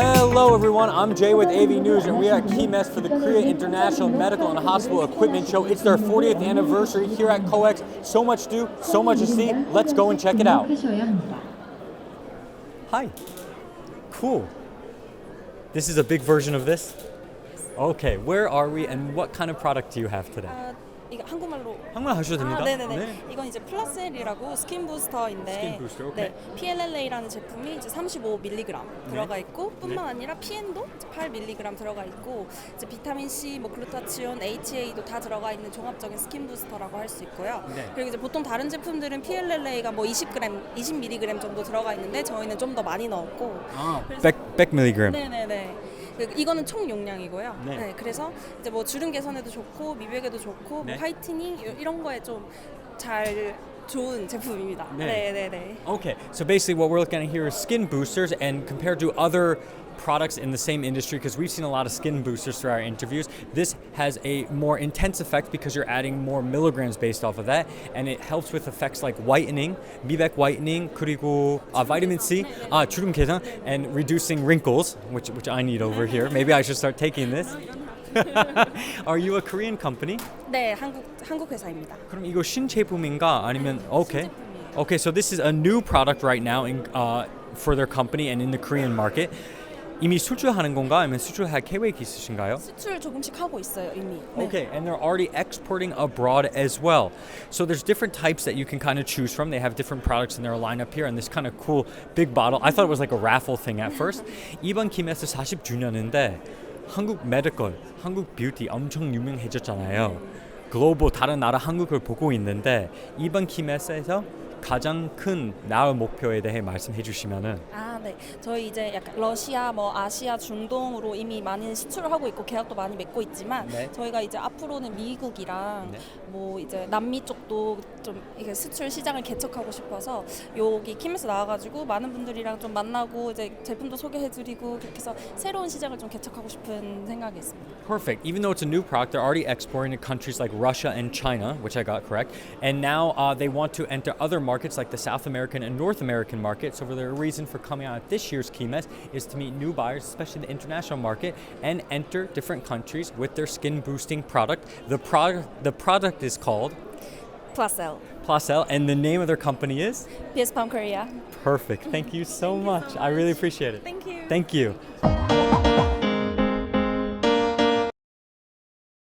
Hello, everyone. I'm Jay with AV News, and we are at KeyMess for the Korea International Medical and Hospital Equipment Show. It's their 40th anniversary here at COEX. So much to do, so much to see. Let's go and check it out. Hi. Cool. This is a big version of this? Okay, where are we and what kind of product do you have today? Uh, 아, 이거 한국말로 한국말 하셔도 됩니다. 아, 네네 네. 이건 이제 플라셀이라고 스킨 부스터인데, 스킨 부스터, 오케이. 네, PLLA라는 제품이 이제 35mg 들어가 있고, 뿐만 아니라 PN도 8mg 들어가 있고, 이제 비타민 C, 뭐 글루타치온, HA도 다 들어가 있는 종합적인 스킨 부스터라고 할 수 있고요. 네. 그리고 이제 보통 다른 제품들은 PLLA가 뭐 20g, 20mg 정도 들어가 있는데 저희는 좀 더 많이 넣었고, 아, 그래서- 100, 100 milligram. 네네네. 그- 이거는 총 용량이고요. 네. 네. 그래서 이제 뭐 주름 개선에도 좋고 미백에도 좋고 네. 뭐 화이트닝 이- 이런 거에 좀 잘 좋은 제품입니다. 네. 네 네 네. Okay, so basically what we're looking at here is skin boosters, and compared to other products in the same industry, because we've seen a lot of skin boosters through our interviews, this has a more intense effect because you're adding more milligrams based off of that, and it helps with effects like whitening, 미백 whitening, 그리고 uh, vitamin C, uh, 주름 개선, and reducing wrinkles, which which I need over here. Maybe I should start taking this. Are you a Korean company? 네, 한국 한국 회사입니다. 그럼 이거 신제품인가 아니면 okay. 신제품이에요. Okay, so this is a new product right now in uh, for their company and in the Korean market. 이미 수출하는 건가 아니면 수출할 계획 있으신가요? 수출 조금씩 하고 있어요 이미. 네. Okay, and they're already exporting abroad as well. So there's different types that you can kind of choose from. They have different products in their lineup here, and this kind of cool big bottle. I thought it was like a raffle thing at first. 이번 키메스 40주년인데 한국 메디컬, 한국 뷰티 엄청 유명해졌잖아요. 글로벌 다른 나라 한국을 보고 있는데 이번 키메스에서 가장 큰 나을 목표에 대해 말씀해 주시면은 아, 네. 저희 이제 약간 러시아, 뭐 아시아, 중동으로 이미 많이 수출을 하고 있고 계약도 많이 맺고 있지만 네. 저희가 이제 앞으로는 미국이랑 네. 뭐 이제 남미 쪽도 좀 이게 수출 시장을 개척하고 싶어서 여기 킴에서 나와가지고 많은 분들이랑 좀 만나고 이제 제품도 소개해드리고 그렇게 해서 새로운 시장을 좀 개척하고 싶은 생각이 있습니다. Perfect. Even though it's a new product, they're already exporting to countries like Russia and China, which I got correct. And now uh, they want to enter other markets like the South American and North American market. So their reason for coming at this year's KeyMess is to meet new buyers, especially the international market, and enter different countries with their skin boosting product. The product the product is called Placel. Placel, and the name of their company is PS Palm Korea. Perfect. Thank you so Thank much. You so much. I really appreciate it. Thank you. Thank you.